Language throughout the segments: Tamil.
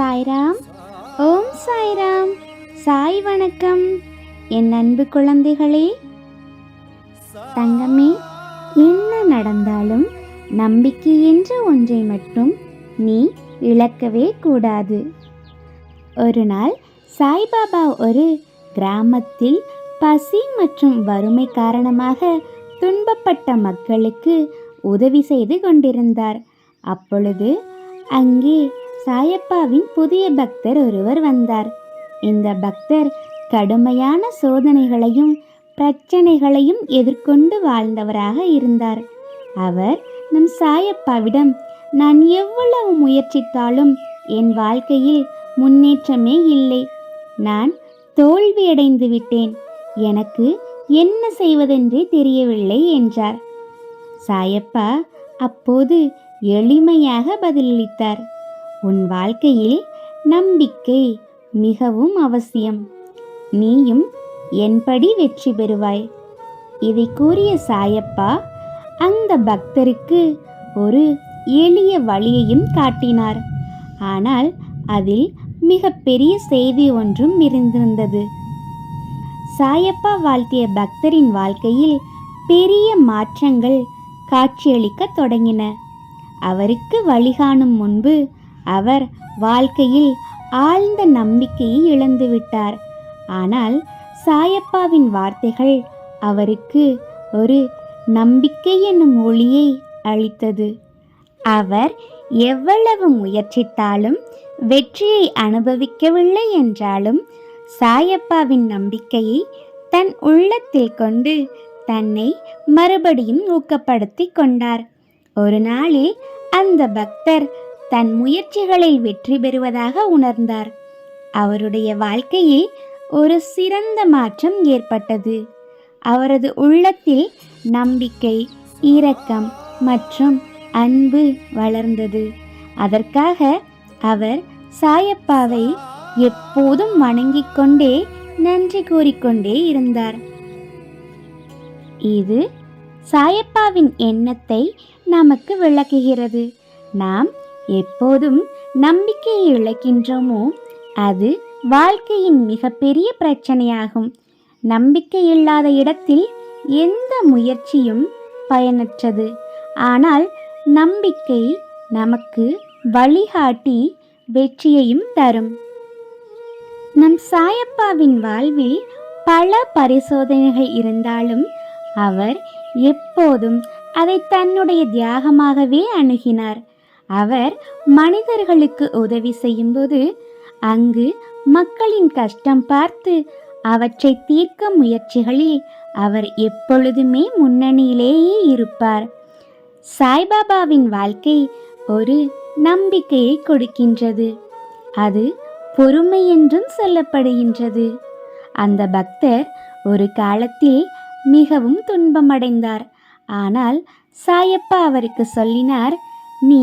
சாய்ராம். ஓம் சாய்ராம். சாய் வணக்கம். என் அன்பு குழந்தைகளே. தங்கமே என்ன நடந்தாலும் நம்பிக்கை என்ற ஒன்றை மட்டும் நீ இழக்கவே கூடாது. ஒரு நாள் சாய்பாபா ஒரு கிராமத்தில் பசி மற்றும் வறுமை காரணமாக துன்பப்பட்ட மக்களுக்கு உதவி செய்து கொண்டிருந்தார். அப்பொழுது அங்கே சாயப்பாவின் புதிய பக்தர் ஒருவர் வந்தார். இந்த பக்தர் கடுமையான சோதனைகளையும் பிரச்சனைகளையும் எதிர்கொண்டு வாழ்ந்தவராக இருந்தார். அவர் நம் சாயப்பாவிடம் நான் எவ்வளவு முயற்சித்தாலும் என் வாழ்க்கையில் முன்னேற்றமே இல்லை. நான் தோல்வியடைந்து விட்டேன். எனக்கு என்ன செய்வதென்றே தெரியவில்லை என்றார். சாயப்பா அப்போது எளிமையாக பதிலளித்தார். உன் வாழ்க்கையில் நம்பிக்கை மிகவும் அவசியம். நீயும் என்படி வெற்றி பெறுவாய். இதை கூறிய சாயப்பா அந்த பக்தருக்கு ஒரு எளிய வழியையும் காட்டினார். ஆனால் அதில் மிகப்பெரிய செய்தி ஒன்றும் இருந்திருந்தது. சாயப்பா வாழ்த்திய பக்தரின் வாழ்க்கையில் பெரிய மாற்றங்கள் காட்சியளிக்கத் தொடங்கின. அவருக்கு வழிகாணும் முன்பு அவர் வாழ்க்கையில் ஆழ்ந்த நம்பிக்கையை இழந்துவிட்டார் ஆனால் சாயப்பாவின் வார்த்தைகள் அவருக்கு ஒரு நம்பிக்கை என்னும் ஒளியை அளித்தது. அவர் எவ்வளவு முயற்சித்தாலும் வெற்றியை அனுபவிக்கவில்லை என்றாலும் சாயப்பாவின் நம்பிக்கையை தன் உள்ளத்தில் கொண்டு தன்னை மறுபடியும் ஊக்கப்படுத்தி கொண்டார். ஒரு நாளில் அந்த பக்தர் தன் முயற்சிகளில் வெற்றி பெறுவதாக உணர்ந்தார். அவருடைய வாழ்க்கையில் ஒரு சிறந்த மாற்றம் ஏற்பட்டது. அவரது உள்ளத்தில் நம்பிக்கை இரக்கம் மற்றும் அன்பு வளர்ந்தது. அதற்காக அவர் சாயப்பாவை எப்போதும் வணங்கிக் கொண்டே நன்றி கூறிக்கொண்டே இருந்தார். இது சாயப்பாவின் எண்ணத்தை நமக்கு விளக்குகிறது. நாம் எப்போதும் நம்பிக்கையை இழக்கின்றோமோ அது வாழ்க்கையின் மிகப்பெரிய பிரச்சனையாகும். நம்பிக்கை இல்லாத இடத்தில் எந்த முயற்சியும் பயனற்றது. ஆனால் நம்பிக்கை நமக்கு வழிகாட்டி வெற்றியையும் தரும். நம் சாயப்பாவின் வாழ்வில் பல பரிசோதனைகள் இருந்தாலும் அவர் எப்போதும் அதை தன்னுடைய தியாகமாகவே அணுகினார். அவர் மனிதர்களுக்கு உதவி செய்யும்போது அங்கு மக்களின் கஷ்டம் பார்த்து அவற்றை தீர்க்க முயற்சிகளில் அவர் எப்பொழுதுமே முன்னணியிலேயே இருப்பார். சாய்பாபாவின் வாழ்க்கை ஒரு நம்பிக்கையை கொடுக்கின்றது. அது பொறுமை என்றும் சொல்லப்படுகின்றது. அந்த பக்தர் ஒரு காலத்தில் மிகவும் துன்பமடைந்தார். ஆனால் சாயப்பா அவருக்கு சொல்லினார் நீ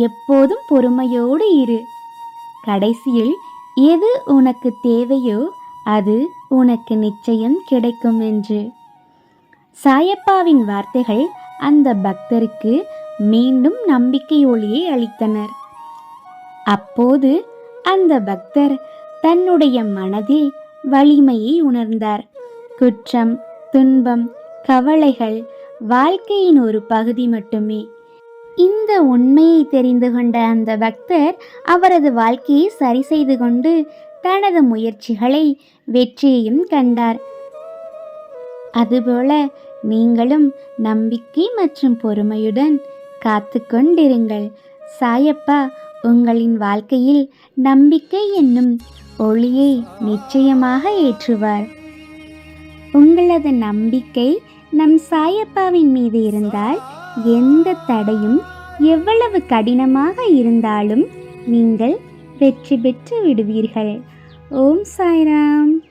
எப்போதும் பொறுமையோடு இரு. கடைசியில் எது உனக்கு தேவையோ அது உனக்கு நிச்சயம் கிடைக்கும் என்று. சாயப்பாவின் வார்த்தைகள் அந்த பக்தருக்கு மீண்டும் நம்பிக்கை ஒளியை அளித்தனர். அப்போது அந்த பக்தர் தன்னுடைய மனதில் வலிமையை உணர்ந்தார். குற்றம் துன்பம் கவலைகள் வாழ்க்கையின் ஒரு பகுதி மட்டுமே. இந்த உண்மையை தெரிந்து கொண்ட அந்த பக்தர் அவரது வாழ்க்கையை சரி செய்து கொண்டு தனது முயற்சிகளை வெற்றியையும் கண்டார். அதுபோல நீங்களும் நம்பிக்கை மற்றும் பொறுமையுடன் காத்து கொண்டிருங்கள் சாயப்பா உங்களின் வாழ்க்கையில் நம்பிக்கை என்னும் ஒளியை நிச்சயமாக ஏற்றுவார். உங்களது நம்பிக்கை நம் சாயப்பாவின் மீது இருந்தால் எந்த தடையும் எவ்வளவு கடினமாக இருந்தாலும் நீங்கள் வெற்றி பெற்று விடுவீர்கள். ஓம் சாய்ராம்.